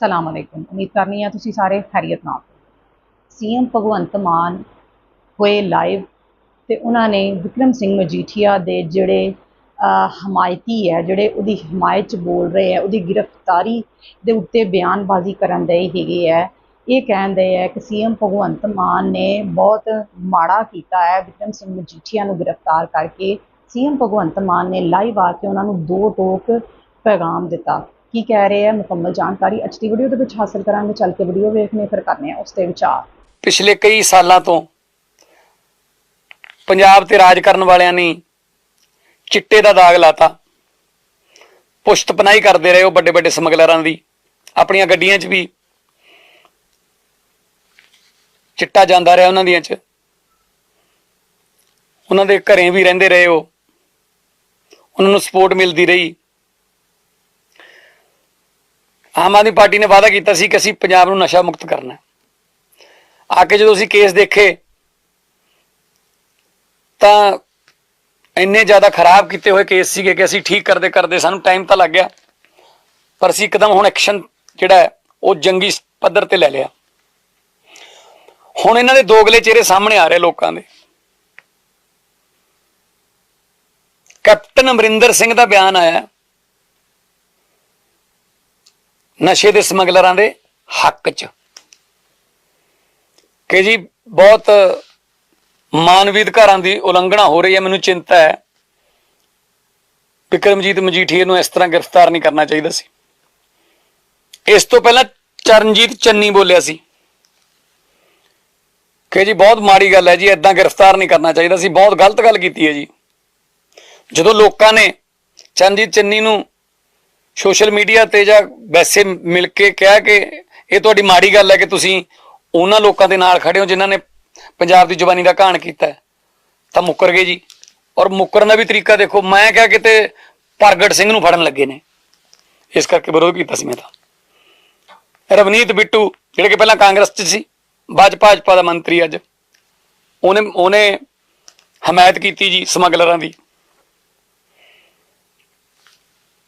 ਸਲਾਮ ਅਲੈਕੁਮ। ਉਮੀਦ ਕਰਨੀ ਆ ਤੁਸੀਂ ਸਾਰੇ ਖੈਰੀਅਤ ਨਾਲ ਸੀਐਮ ਭਗਵੰਤ ਮਾਨ ਹੋਏ ਲਾਈਵ ਤੇ ਉਹਨਾਂ ਨੇ ਵਿਕਰਮ ਸਿੰਘ ਮਜੀਠੀਆ ਦੇ ਜਿਹੜੇ ਹਮਾਇਤੀ ਹੈ, ਜਿਹੜੇ ਉਹਦੀ ਹਮਾਇਤ ਚ ਬੋਲ ਰਹੇ ਆ ਉਹਦੀ ਗ੍ਰਿਫਤਾਰੀ ਦੇ ਉੱਤੇ ਬਿਆਨਬਾਜ਼ੀ ਕਰਨ ਦੇ ਹੈਗੇ ਹੈ। ਇਹ ਕਹਿੰਦੇ ਹੈ ਕਿ ਸੀਐਮ ਭਗਵੰਤ ਮਾਨ ਨੇ ਬਹੁਤ ਮਾੜਾ ਕੀਤਾ ਹੈ ਵਿਕਰਮ ਸਿੰਘ ਮਜੀਠੀਆ ਨੂੰ ਗ੍ਰਿਫਤਾਰ ਕਰਕੇ। ਸੀਐਮ ਭਗਵੰਤ ਮਾਨ ਨੇ ਲਾਈਵ ਆ ਕੇ ਉਹਨਾਂ ਨੂੰ ਦੋ ਟੋਕ ਪੈਗਾਮ ਦਿੱਤਾ। ਕੀ ਕਹਿ ਰਹੇ ਆ, ਮੁਕੰਮਲ ਜਾਣਕਾਰੀ ਅੱਜ ਦੀ ਵੀਡੀਓ ਦੇ ਵਿੱਚ ਹਾਸਲ ਕਰਾਂਗੇ, ਚੱਲ ਕੇ ਵੀਡੀਓ ਵੇਖਨੇ, ਫਿਰ ਕਰਨੇ ਆ ਉਸ ਤੇ ਵਿਚਾਰ। ਪਿਛਲੇ ਕਈ ਸਾਲਾਂ ਤੋਂ ਪੰਜਾਬ ਤੇ ਰਾਜ ਕਰਨ ਵਾਲਿਆਂ ਨੇ ਚਿੱਟੇ ਦਾ ਦਾਗ ਲਾਤਾ। ਪੁਸ਼ਤ ਕਰਦੇ ਰਹੇ ਉਹ ਵੱਡੇ ਵੱਡੇ ਸਮਗਲਰਾਂ ਦੀ। ਆਪਣੀਆਂ ਗੱਡੀਆਂ 'ਚ ਵੀ ਚਿੱਟਾ ਜਾਂਦਾ ਰਿਹਾ ਉਹਨਾਂ ਦੀਆਂ 'ਚ। ਉਹਨਾਂ ਦੇ ਘਰੇ ਵੀ ਰਹਿੰਦੇ ਰਹੇ ਉਹ। ਉਹਨਾਂ ਨੂੰ ਸਪੋਰਟ ਮਿਲਦੀ ਰਹੀ। ਆਮ ਆਦਮੀ ਪਾਰਟੀ ਨੇ ਵਾਅਦਾ ਕੀਤਾ ਸੀ ਕਿ ਅਸੀਂ ਪੰਜਾਬ ਨੂੰ ਨਸ਼ਾ ਮੁਕਤ ਕਰਨਾ ਆ ਕੇ ਜਦੋਂ ਅਸੀਂ ਕੇਸ ਦੇਖੇ, ਤਾਂ ਇੰਨੇ ਜ਼ਿਆਦਾ ਖਰਾਬ ਕੀਤੇ ਹੋਏ ਕੇਸ ਸੀਗੇ ਕਿ ਅਸੀਂ ਠੀਕ ਕਰਦੇ ਕਰਦੇ ਸਾਨੂੰ ਟਾਈਮ ਤਾਂ ਲੱਗ ਗਿਆ, ਪਰ ਅਸੀਂ ਇੱਕਦਮ ਹੁਣ ਐਕਸ਼ਨ ਜਿਹੜਾ ਉਹ ਜੰਗੀ ਪੱਧਰ ਤੇ ਲੈ ਲਿਆ। ਹੁਣ ਇਹਨਾਂ ਦੇ ਦੋਗਲੇ ਚਿਹਰੇ ਸਾਹਮਣੇ ਆ ਰਹੇ ਲੋਕਾਂ ਦੇ। ਕੈਪਟਨ ਅਮਰਿੰਦਰ ਸਿੰਘ ਦਾ ਬਿਆਨ ਆਇਆ ਹੈ, ਨਸ਼ੇ ਦੇ ਸਮਗਲਰਾਂ ਦੇ ਹੱਕ 'ਚ। ਕਿ ਜੀ, ਬਹੁਤ ਮਾਨਵੀ ਅਧਿਕਾਰਾਂ ਦੀ ਉਲੰਘਣਾ ਹੋ ਰਹੀ ਹੈ। ਮੈਨੂੰ ਚਿੰਤਾ ਹੈ ਵਿਕਰਮਜੀਤ ਮਜੀਠੀਏ ਨੂੰ ਇਸ ਤਰ੍ਹਾਂ ਗ੍ਰਿਫਤਾਰ ਨਹੀਂ ਕਰਨਾ ਚਾਹੀਦਾ ਸੀ। ਇਸ ਤੋਂ ਪਹਿਲਾਂ ਚਰਨਜੀਤ ਚੰਨੀ ਬੋਲਿਆ ਸੀ ਕਿ ਜੀ, ਬਹੁਤ ਮਾੜੀ ਗੱਲ ਹੈ ਜੀ ਇਦਾਂ ਗ੍ਰਿਫਤਾਰ ਨਹੀਂ ਕਰਨਾ ਚਾਹੀਦਾ ਸੀ। ਬਹੁਤ ਗਲਤ ਗੱਲ ਕੀਤੀ ਹੈ ਜੀ। ਜਦੋਂ ਲੋਕਾਂ ਨੇ ਚਰਨਜੀਤ ਚੰਨੀ ਨੂੰ ਸੋਸ਼ਲ ਮੀਡੀਆ ਤੇ ਜਾਂ ਵੈਸੇ ਮਿਲ ਕੇ ਕਿਹਾ ਕਿ ਇਹ ਤੁਹਾਡੀ ਮਾੜੀ ਗੱਲ ਹੈ ਕਿ ਤੁਸੀਂ ਉਹਨਾਂ ਲੋਕਾਂ ਦੇ ਨਾਲ ਖੜੇ ਹੋ ਜਿਨ੍ਹਾਂ ਨੇ ਪੰਜਾਬ ਦੀ ਜ਼ੁਬਾਨੀ ਦਾ ਘਾਣ ਕੀਤਾ ਤਾਂ ਮੁੱਕਰ ਗਏ ਜੀ। ਔਰ ਮੁੱਕਰਨ ਦਾ ਵੀ ਤਰੀਕਾ ਦੇਖੋ, ਮੈਂ ਕਿਹਾ ਕਿਤੇ ਪ੍ਰਗਟ ਸਿੰਘ ਨੂੰ ਫੜਨ ਲੱਗੇ ਨੇ। ਇਸ ਕਰਕੇ ਵਿਰੋਧ ਕੀਤਾ ਸੀ ਮੈਂ ਤਾਂ। ਰਵਨੀਤ ਬਿੱਟੂ, ਜਿਹੜੇ ਕਿ ਪਹਿਲਾਂ ਕਾਂਗਰਸ 'ਚ ਸੀ ਬਾਜ ਭਾਜਪਾ ਦਾ ਮੰਤਰੀ ਅੱਜ, ਉਹਨੇ ਉਹਨੇ ਹਮਾਇਤ ਕੀਤੀ ਜੀ ਸਮਗਲਰਾਂ ਦੀ।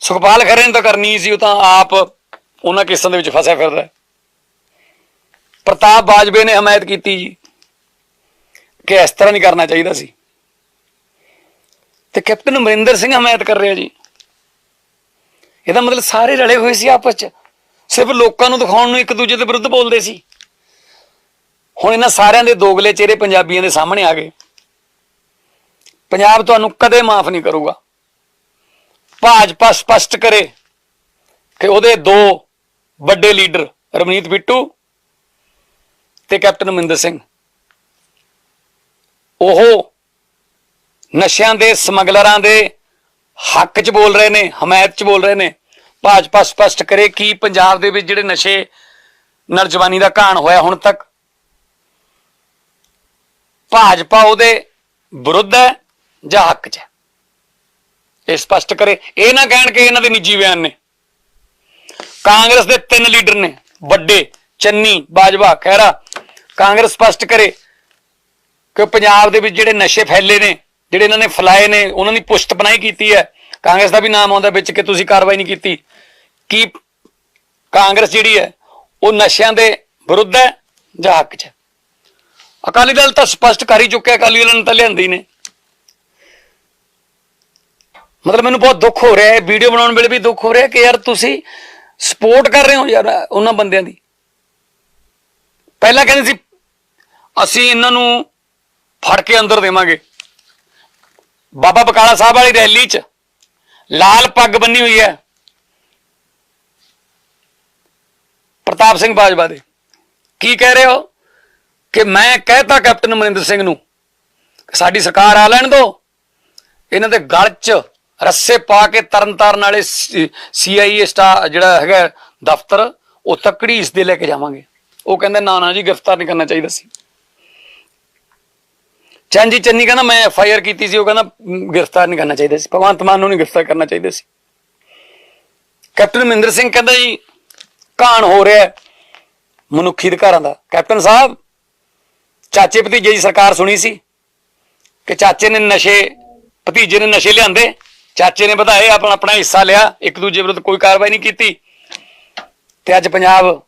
ਸੁਖਪਾਲ ਖਰੇ ਨੇ ਤਾਂ ਕਰਨੀ ਸੀ, ਉਹ ਤਾਂ ਆਪ ਉਹਨਾਂ ਕੇਸਾਂ ਦੇ ਵਿੱਚ ਫਸਿਆ ਫਿਰਦਾ ਪ੍ਰਤਾਪ ਬਾਜਵੇ ਨੇ ਹਮਾਇਤ ਕੀਤੀ ਜੀ, ਕਿ ਇਸ ਤਰ੍ਹਾਂ ਨਹੀਂ ਕਰਨਾ ਚਾਹੀਦਾ ਸੀ। ਤੇ ਕੈਪਟਨ ਅਮਰਿੰਦਰ ਸਿੰਘ ਹਮਾਇਤ ਕਰ ਰਿਹਾ ਜੀ। ਇਹਦਾ ਮਤਲਬ ਸਾਰੇ ਰਲੇ ਹੋਏ ਸੀ ਆਪਸ ਚ, ਸਿਰਫ ਲੋਕਾਂ ਨੂੰ ਦਿਖਾਉਣ ਨੂੰ ਇੱਕ ਦੂਜੇ ਦੇ ਵਿਰੁੱਧ ਬੋਲਦੇ ਸੀ। ਹੁਣ ਇਹਨਾਂ ਸਾਰਿਆਂ ਦੇ ਦੋਗਲੇ ਚਿਹਰੇ ਪੰਜਾਬੀਆਂ ਦੇ ਸਾਹਮਣੇ ਆ ਗਏ। ਪੰਜਾਬ ਤੁਹਾਨੂੰ ਕਦੇ ਮਾਫ ਨਹੀਂ ਕਰੂਗਾ। ਭਾਜਪਾ ਸਪਸ਼ਟ ਕਰੇ ਕਿ ਉਹਦੇ ਦੋ ਵੱਡੇ ਲੀਡਰ, ਰਵਨੀਤ ਬਿੱਟੂ ਤੇ ਕੈਪਟਨ ਅਮਰਿੰਦਰ ਸਿੰਘ। ਉਹ ਨਸ਼ਿਆਂ ਦੇ ਸਮਗਲਰਾਂ ਦੇ ਹੱਕ 'ਚ ਬੋਲ ਰਹੇ ਨੇ, ਹਮਾਇਤ 'ਚ ਬੋਲ ਰਹੇ ਨੇ। ਭਾਜਪਾ ਸਪਸ਼ਟ ਕਰੇ ਕਿ ਪੰਜਾਬ ਦੇ ਵਿੱਚ ਜਿਹੜੇ ਨਸ਼ੇ ਨਾਲ ਜਵਾਨੀ ਦਾ ਘਾਣ ਹੋਇਆ ਹੁਣ ਤੱਕ, ਭਾਜਪਾ ਉਹਦੇ ਵਿਰੁੱਧ ਹੈ ਜਾਂ ਹੱਕ 'ਚ ਹੈ? ਇਹ ਸਪਸ਼ਟ ਕਰੇ। ਇਹ ਨਾ ਕਹਿਣ ਕਿ ਇਹਨਾਂ ਦੇ ਨਿੱਜੀ ਬਿਆਨ ਨੇ। ਕਾਂਗਰਸ ਦੇ ਤਿੰਨ ਲੀਡਰ ਨੇ, ਵੱਡੇ, ਚੰਨੀ, ਬਾਜਵਾ, ਖਹਿਰਾ। ਕਾਂਗਰਸ ਸਪਸ਼ਟ ਕਰੇ ਕਿ ਪੰਜਾਬ ਦੇ ਵਿੱਚ ਜਿਹੜੇ ਨਸ਼ੇ ਫੈਲੇ ਨੇ, ਜਿਹੜੇ ਇਹਨਾਂ ਨੇ ਫਲਾਏ ਨੇ, ਉਹਨਾਂ ਦੀ ਪੁਸ਼ਤ ਬਣਾਈ ਕੀਤੀ ਹੈ। ਕਾਂਗਰਸ ਦਾ ਵੀ ਨਾਮ ਆਉਂਦਾ ਵਿੱਚ ਕਿ ਤੁਸੀਂ ਕਾਰਵਾਈ ਨਹੀਂ ਕੀਤੀ। ਕੀ ਕਾਂਗਰਸ ਜਿਹੜੀ ਹੈ, ਉਹ ਨਸ਼ਿਆਂ ਦੇ ਵਿਰੁੱਧ ਹੈ ਜਾਂ ਹੱਕ 'ਚ ਹੈ? ਅਕਾਲੀ ਦਲ ਤਾਂ ਸਪਸ਼ਟ ਕਰ ਹੀ ਚੁੱਕਿਆ, ਅਕਾਲੀ ਦਲ ਨੇ ਤਾਂ ਲਿਆਂਦੀ ਨੇ। ਮਤਲਬ ਮੈਨੂੰ ਬਹੁਤ ਦੁੱਖ ਹੋ ਰਿਹਾ ਹੈ ਵੀਡੀਓ ਬਣਾਉਣ ਵੇਲੇ ਵੀ ਦੁੱਖ ਹੋ ਰਿਹਾ ਕਿ ਯਾਰ ਤੁਸੀਂ ਸਪੋਰਟ ਕਰ ਰਹੇ ਹੋ ਯਾਰ ਉਹਨਾਂ ਬੰਦਿਆਂ ਦੀ। ਪਹਿਲਾਂ ਕਹਿੰਦੇ ਸੀ, ਅਸੀਂ ਇਹਨਾਂ ਨੂੰ ਫੜ ਕੇ ਅੰਦਰ ਦੇਵਾਂਗੇ। ਬਾਬਾ ਬਕਾਲਾ ਸਾਹਿਬ ਵਾਲੀ ਰੈਲੀ 'ਚ ਲਾਲ ਪੱਗ ਬੰਨੀ ਹੋਈ ਹੈ। ਪ੍ਰਤਾਪ ਸਿੰਘ ਬਾਜਵਾ ਦੇ। ਕੀ ਕਹਿ ਰਹੇ ਹੋ? ਕਿ ਮੈਂ ਕਹਿਤਾ ਕੈਪਟਨ ਅਮਰਿੰਦਰ ਸਿੰਘ ਨੂੰ, ਸਾਡੀ ਸਰਕਾਰ ਆ ਲੈਣ ਦਿਓ ਇਹਨਾਂ ਦੇ ਗਲ 'ਚ ਰੱਸੇ ਪਾ ਕੇ ਤਰਨਤਾਰਨ ਵਾਲੇ ਸੀਆਈਏ ਸਟਾ, ਜਿਹੜਾ ਹੈਗਾ ਦਫ਼ਤਰ, ਉਹ ਤੱਕੜੀ ਇਸ ਦੇ ਲੈ ਕੇ ਜਾਵਾਂਗੇ। ਉਹ ਕਹਿੰਦੇ, ਨਾ ਨਾ ਜੀ, ਗ੍ਰਿਫਤਾਰ ਨਹੀਂ ਕਰਨਾ ਚਾਹੀਦਾ ਸੀ। ਚੰਜੀ ਚੰਨੀ ਕਹਿੰਦਾ, ਮੈਂ ਐਫ ਆਈ ਆਰ ਕੀਤੀ ਸੀ। ਉਹ ਕਹਿੰਦਾ ਗ੍ਰਿਫਤਾਰ ਨਹੀਂ ਕਰਨਾ ਚਾਹੀਦਾ ਸੀ। ਭਗਵੰਤ ਮਾਨ ਨੂੰ ਨਹੀਂ ਗ੍ਰਿਫਤਾਰ ਕਰਨਾ ਚਾਹੀਦਾ ਸੀ। ਕੈਪਟਨ ਮਹਿੰਦਰ ਸਿੰਘ ਕਹਿੰਦਾ ਜੀ ਕਾਣ ਹੋ ਰਿਹਾ ਮਨੁੱਖੀ ਅਧਿਕਾਰਾਂ ਦਾ। ਕੈਪਟਨ ਸਾਹਿਬ, ਚਾਚੇ ਭਤੀਜੇ ਦੀ ਸਰਕਾਰ ਸੁਣੀ ਸੀ ਕਿ ਚਾਚੇ ਨੇ ਨਸ਼ੇ, ਭਤੀਜੇ ਨੇ ਨਸ਼ੇ ਲਿਆਂਦੇ। ਚਾਚੇ ਨੇ ਵਧਾਏ, ਆਪਣਾ ਆਪਣਾ ਹਿੱਸਾ ਲਿਆ, ਇੱਕ ਦੂਜੇ ਵਿਰੁੱਧ ਕੋਈ ਕਾਰਵਾਈ ਨਹੀਂ ਕੀਤੀ। ਤੇ ਅੱਜ ਪੰਜਾਬ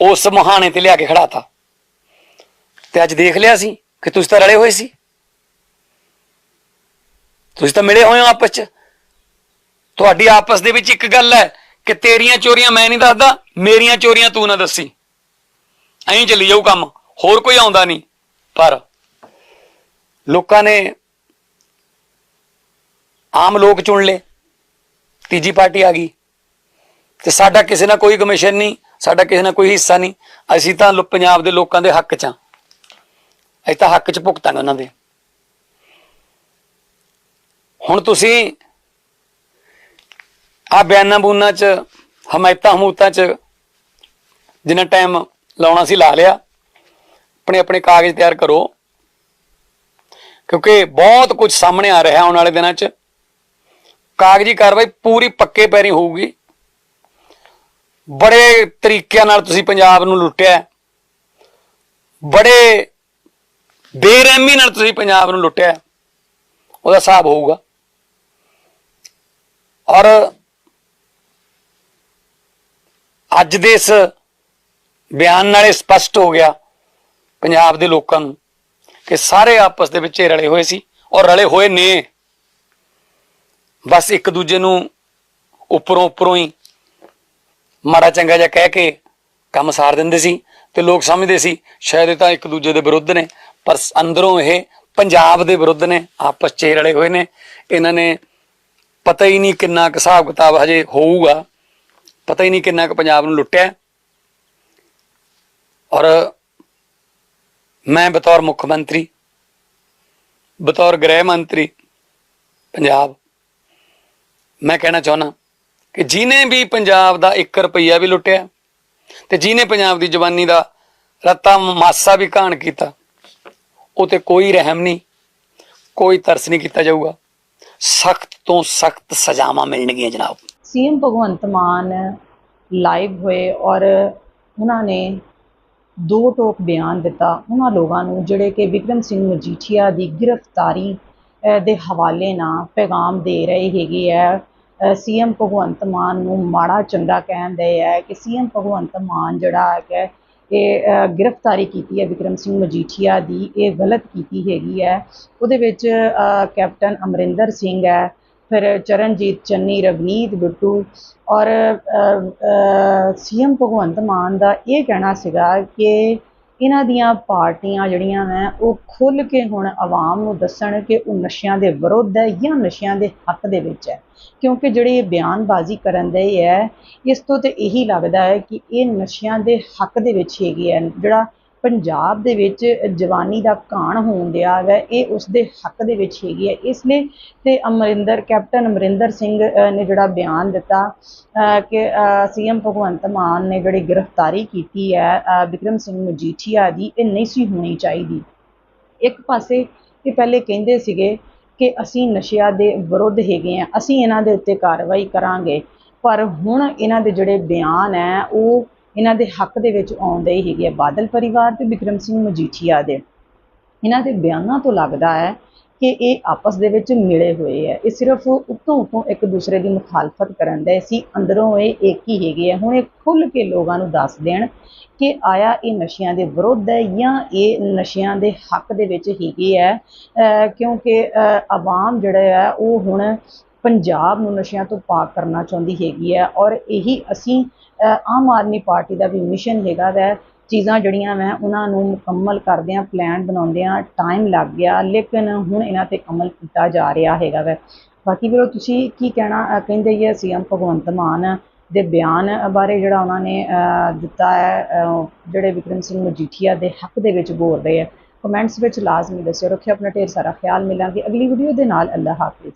ਉਸ ਮੁਹਾਣੇ ਤੇ ਲਿਆ ਕੇ ਖੜਾਤਾ। ਤੇ ਅੱਜ ਦੇਖ ਲਿਆ ਸੀ ਕਿ ਤੁਸੀਂ ਤਾਂ ਰਲੇ ਹੋਏ ਸੀ। ਤੁਸੀਂ ਤਾਂ ਮਿਲੇ ਹੋਏ ਹੋ ਆਪਸ ਚ। ਤੁਹਾਡੀ ਆਪਸ ਦੇ ਵਿੱਚ ਇੱਕ ਗੱਲ ਹੈ ਕਿ ਤੇਰੀਆਂ ਚੋਰੀਆਂ ਮੈਂ ਨਹੀਂ ਦੱਸਦਾ, ਮੇਰੀਆਂ ਚੋਰੀਆਂ ਤੂੰ ਨਾ ਦੱਸੀ। ਐਂ ਚੱਲੀ ਜਾਊ ਕੰਮ, ਹੋਰ ਕੋਈ ਆਉਂਦਾ ਨਹੀਂ। ਪਰ ਲੋਕਾਂ ਨੇ ਆਮ ਲੋਕ ਚੁਣ ਲਏ। ਤੀਜੀ ਪਾਰਟੀ ਆ ਗਈ। ਤੇ ਸਾਡਾ ਕਿਸੇ ਨਾਲ ਕੋਈ ਕਮਿਸ਼ਨ ਨਹੀਂ, ਸਾਡਾ ਕਿਸੇ ਨਾਲ ਕੋਈ ਹਿੱਸਾ ਨਹੀਂ। ਅਸੀਂ ਤਾਂ ਪੰਜਾਬ ਦੇ ਲੋਕਾਂ ਦੇ ਹੱਕ 'ਚ ਆ ਅਸੀਂ ਤਾਂ ਹੱਕ 'ਚ ਭੁਗਤਾਂਗੇ ਉਹਨਾਂ ਦੇ। ਹੁਣ ਤੁਸੀਂ ਆ ਬਿਆਨਾਂ ਬੂਨਾਂ 'ਚ, ਹਮਾਇਤਾਂ ਹਮੂਤਾਂ 'ਚ ਜਿੰਨਾ ਟਾਈਮ ਲਾਉਣਾ ਸੀ ਲਾ ਲਿਆ। ਆਪਣੇ ਆਪਣੇ ਕਾਗਜ਼ ਤਿਆਰ ਕਰੋ। ਕਿਉਂਕਿ ਬਹੁਤ ਕੁਝ ਸਾਹਮਣੇ ਆ ਰਿਹਾ ਆਉਣ ਵਾਲੇ ਦਿਨਾਂ 'ਚ। ਕਾਗਜ਼ੀ ਕਾਰਵਾਈ ਪੂਰੀ ਪੱਕੇ ਪੈਰੀ ਹੋਊਗੀ। ਬੜੇ ਤਰੀਕਿਆਂ ਨਾਲ ਤੁਸੀਂ ਪੰਜਾਬ ਨੂੰ ਲੁੱਟਿਆ ਬੜੇ ਬੇਰਹਿਮੀ ਨਾਲ ਤੁਸੀਂ ਪੰਜਾਬ ਨੂੰ ਲੁੱਟਿਆ ਉਹਦਾ ਹਿਸਾਬ ਹੋਊਗਾ। ਔਰ ਅੱਜ ਦੇ ਇਸ ਬਿਆਨ ਨਾਲੇ ਸਪਸ਼ਟ ਹੋ ਗਿਆ ਪੰਜਾਬ ਦੇ ਲੋਕਾਂ ਨੂੰ ਕਿ ਸਾਰੇ ਆਪਸ ਦੇ ਵਿੱਚ ਹੀ ਰਲੇ ਹੋਏ ਸੀ ਔਰ ਰਲੇ ਹੋਏ ਨੇ। ਬਸ ਇੱਕ ਦੂਜੇ ਨੂੰ ਉੱਪਰੋਂ ਉੱਪਰੋਂ ਹੀ ਮਾੜਾ ਚੰਗਾ ਜਿਹਾ ਕਹਿ ਕੇ ਕੰਮ ਸਾਰ ਦਿੰਦੇ ਸੀ ਤੇ ਲੋਕ ਸਮਝਦੇ ਸੀ, ਸ਼ਾਇਦ ਇਹ ਤਾਂ ਇੱਕ ਦੂਜੇ ਦੇ ਵਿਰੁੱਧ ਨੇ, ਪਰ ਅੰਦਰੋਂ ਇਹ ਪੰਜਾਬ ਦੇ ਵਿਰੁੱਧ ਨੇ, ਆਪਸ 'ਚ ਰਲੇ ਹੋਏ ਨੇ। ਇਹਨਾਂ ਨੇ ਪਤਾ ਹੀ ਨਹੀਂ ਕਿੰਨਾ ਕੁ ਹਿਸਾਬ ਕਿਤਾਬ ਹਜੇ ਹੋਊਗਾ, ਪਤਾ ਹੀ ਨਹੀਂ ਕਿੰਨਾ ਕੁ ਪੰਜਾਬ ਨੂੰ ਲੁੱਟਿਆ। ਔਰ ਮੈਂ ਬਤੌਰ ਮੁੱਖ ਮੰਤਰੀ, ਬਤੌਰ ਗ੍ਰਹਿ ਮੰਤਰੀ, ਪੰਜਾਬ ਮੈਂ ਕਹਿਣਾ ਚਾਹੁੰਦਾ ਕਿ ਜਿਨੇ ਵੀ ਪੰਜਾਬ ਦਾ 1 ਰੁਪਈਆ ਵੀ ਲੁੱਟਿਆ ਤੇ ਜਿਨੇ ਪੰਜਾਬ ਦੀ ਜਵਾਨੀ ਦਾ ਰਤਾ ਮਾਸਾ ਵੀ ਘਾਣ ਕੀਤਾ, ਉਹ ਤੇ ਕੋਈ ਰਹਿਮ ਨਹੀਂ, ਕੋਈ ਤਰਸ ਨਹੀਂ ਕੀਤਾ ਜਾਊਗਾ। ਸਖਤ ਤੋਂ ਸਖਤ ਸਜ਼ਾਵਾਂ ਮਿਲਣਗੀਆਂ ਜਨਾਬ। ਸੀਐਮ ਭਗਵੰਤ ਮਾਨ ਲਾਈਵ ਹੋਏ ਔਰ ਉਹਨਾਂ ਨੇ ਦੋ ਟੋਕ ਬਿਆਨ ਦਿੱਤਾ। ਉਹਨਾਂ ਲੋਕਾਂ ਨੂੰ ਜਿਹੜੇ ਕਿ ਵਿਕਰਮ ਸਿੰਘ ਮਜੀਠੀਆ ਦੀ ਗ੍ਰਿਫਤਾਰੀ ਦੇ ਹਵਾਲੇ ਨਾਲ ਪੈਗਾਮ ਦੇ ਰਹੇ ਹੈਗੇ ਆ ਸੀਐਮ ਭਗਵੰਤ ਮਾਨ ਨੂੰ ਮਾੜਾ ਚੰਗਾ ਕਹਿੰਦੇ ਆ ਕਿ ਸੀਐਮ ਭਗਵੰਤ ਮਾਨ ਜਿਹੜਾ ਹੈਗਾ ਇਹ ਗ੍ਰਿਫਤਾਰੀ ਕੀਤੀ ਹੈ ਵਿਕਰਮ ਸਿੰਘ ਮਜੀਠੀਆ ਦੀ। ਇਹ ਗਲਤ ਕੀਤੀ ਹੈਗੀ ਹੈ। ਉਹਦੇ ਵਿੱਚ ਕੈਪਟਨ ਅਮਰਿੰਦਰ ਸਿੰਘ ਹੈ, ਫਿਰ ਚਰਨਜੀਤ ਚੰਨੀ, ਰਵਨੀਤ ਬਿੱਟੂ ਔਰ ਸੀਐਮ ਭਗਵੰਤ ਮਾਨ ਦਾ ਇਹ ਕਹਿਣਾ ਸੀਗਾ ਕਿ ਇਹਨਾਂ ਦੀਆਂ ਪਾਰਟੀਆਂ ਜਿਹੜੀਆਂ ਹੈ, ਉਹ ਖੁੱਲ੍ਹ ਕੇ ਹੁਣ ਆਵਾਮ ਨੂੰ ਦੱਸਣ ਕਿ ਉਹ ਨਸ਼ਿਆਂ ਦੇ ਵਿਰੁੱਧ ਹੈ ਜਾਂ ਨਸ਼ਿਆਂ ਦੇ ਹੱਕ ਦੇ ਵਿੱਚ ਹੈ। ਕਿਉਂਕਿ ਜਿਹੜੇ ਇਹ ਬਿਆਨਬਾਜ਼ੀ ਕਰਨ ਦੇ ਹੈ, ਇਸ ਤੋਂ ਤੇ ਇਹੀ ਲੱਗਦਾ ਹੈ ਕਿ ਇਹ ਨਸ਼ਿਆਂ ਦੇ ਹੱਕ ਦੇ ਵਿੱਚ ਹੈਗੇ ਹੈ, ਜਿਹੜਾ ਪੰਜਾਬ ਦੇ ਵਿੱਚ ਜਵਾਨੀ ਦਾ ਘਾਣ ਹੋਣ ਦਿਆ ਹੈ ਇਹ ਉਸ ਦੇ ਹੱਕ ਦੇ ਵਿੱਚ ਹੈਗੀ ਹੈ। ਇਸ ਲਈ ਤੇ ਅਮਰਿੰਦਰ ਕੈਪਟਨ ਅਮਰਿੰਦਰ ਸਿੰਘ ਨੇ ਜਿਹੜਾ ਬਿਆਨ ਦਿੱਤਾ ਅ, ਕਿ ਸੀਐਮ ਭਗਵੰਤ ਮਾਨ ਨੇ ਜਿਹੜੀ ਗ੍ਰਿਫਤਾਰੀ ਕੀਤੀ ਹੈ ਅ, ਵਿਕਰਮ ਸਿੰਘ ਮਜੀਠੀਆ ਦੀ ਇਹ ਨਹੀਂ ਸੀ ਹੋਣੀ ਚਾਹੀਦੀ। ਇੱਕ ਪਾਸੇ ਇਹ ਪਹਿਲੇ ਕਹਿੰਦੇ ਸੀਗੇ ਕਿ ਅਸੀਂ ਨਸ਼ਿਆਂ ਦੇ ਵਿਰੁੱਧ ਹੈਗੇ ਆ ਅਸੀਂ ਇਹਨਾਂ ਦੇ ਉੱਤੇ ਕਾਰਵਾਈ ਕਰਾਂਗੇ ਪਰ ਹੁਣ ਇਹਨਾਂ ਦੇ ਜਿਹੜੇ ਬਿਆਨ ਹੈ ਉਹ ਇਹਨਾਂ ਦੇ ਹੱਕ ਦੇ ਵਿੱਚ ਆਉਂਦੇ ਹੀ ਹੈਗੇ ਆ। ਬਾਦਲ ਪਰਿਵਾਰ ਤੇ ਵਿਕਰਮ ਸਿੰਘ ਮਜੀਠੀਆ ਦੇ। ਇਹਨਾਂ ਦੇ ਬਿਆਨਾਂ ਤੋਂ ਲੱਗਦਾ ਹੈ ਕਿ ਇਹ ਆਪਸ ਦੇ ਵਿੱਚ ਮਿਲੇ ਹੋਏ ਹੈ ਇਹ ਸਿਰਫ ਉੱਤੋਂ ਉੱਤੋਂ ਇੱਕ ਦੂਸਰੇ ਦੀ ਮੁਖਾਲਫਤ ਕਰਨ ਦੇ ਸੀ। ਅੰਦਰੋਂ ਇਹ ਇੱਕ ਹੀ ਹੈਗੇ ਆ। ਹੁਣ ਇਹ ਖੁੱਲ੍ਹ ਕੇ ਲੋਕਾਂ ਨੂੰ ਦੱਸ ਦੇਣ ਕਿ ਆਇਆ ਇਹ ਨਸ਼ਿਆਂ ਦੇ ਵਿਰੁੱਧ ਹੈ ਜਾਂ ਇਹ ਨਸ਼ਿਆਂ ਦੇ ਹੱਕ ਦੇ ਵਿੱਚ ਹੈਗੇ ਹੈ ਕਿਉਂਕਿ ਆਵਾਮ ਜਿਹੜਾ ਹੈ ਉਹ ਹੁਣ ਪੰਜਾਬ ਨੂੰ ਨਸ਼ਿਆਂ ਤੋਂ ਪਾਕ ਕਰਨਾ ਚਾਹੁੰਦੀ ਹੈਗੀ ਹੈ ਔਰ ਇਹੀ ਅਸੀਂ ਆਮ ਆਦਮੀ ਪਾਰਟੀ ਦਾ ਵੀ ਮਿਸ਼ਨ ਹੈਗਾ ਵੈ। ਚੀਜ਼ਾਂ ਜਿਹੜੀਆਂ ਮੈਂ ਉਹਨਾਂ ਨੂੰ ਮੁਕੰਮਲ ਕਰਦਿਆਂ ਪਲਾਨ ਬਣਾਉਂਦਿਆਂ ਟਾਈਮ ਲੱਗ ਗਿਆ, ਲੇਕਿਨ ਹੁਣ ਇਹਨਾਂ ਤੇ ਅਮਲ ਕੀਤਾ ਜਾ ਰਿਹਾ ਹੈਗਾ ਵੈ। ਬਾਕੀ ਵੀਰੋ, ਤੁਸੀਂ ਕੀ ਕਹਿਣਾ, ਅਹ, ਕਹਿੰਦੇ ਹੀ ਸੀਐਮ ਭਗਵੰਤ ਮਾਨ ਦੇ ਬਿਆਨ ਬਾਰੇ ਜਿਹੜਾ ਉਹਨਾਂ ਨੇ ਦਿੱਤਾ ਹੈ ਜਿਹੜੇ ਵਿਕਰਮ ਸਿੰਘ ਮਜੀਠੀਆ ਦੇ ਹੱਕ ਦੇ ਵਿੱਚ ਬੋਲ ਰਹੇ ਹੈ ਕਮੈਂਟਸ ਵਿੱਚ ਲਾਜ਼ਮੀ ਦੱਸਿਓ, ਰੱਖਿਓ, ਆਪਣਾ ਢੇਰ ਸਾਰਾ ਖਿਆਲ ਮਿਲਾਂਗੇ। ਅਗਲੀ ਵੀਡੀਓ ਦੇ ਨਾਲ ਅੱਲਾ ਹਾਫਿਜ਼।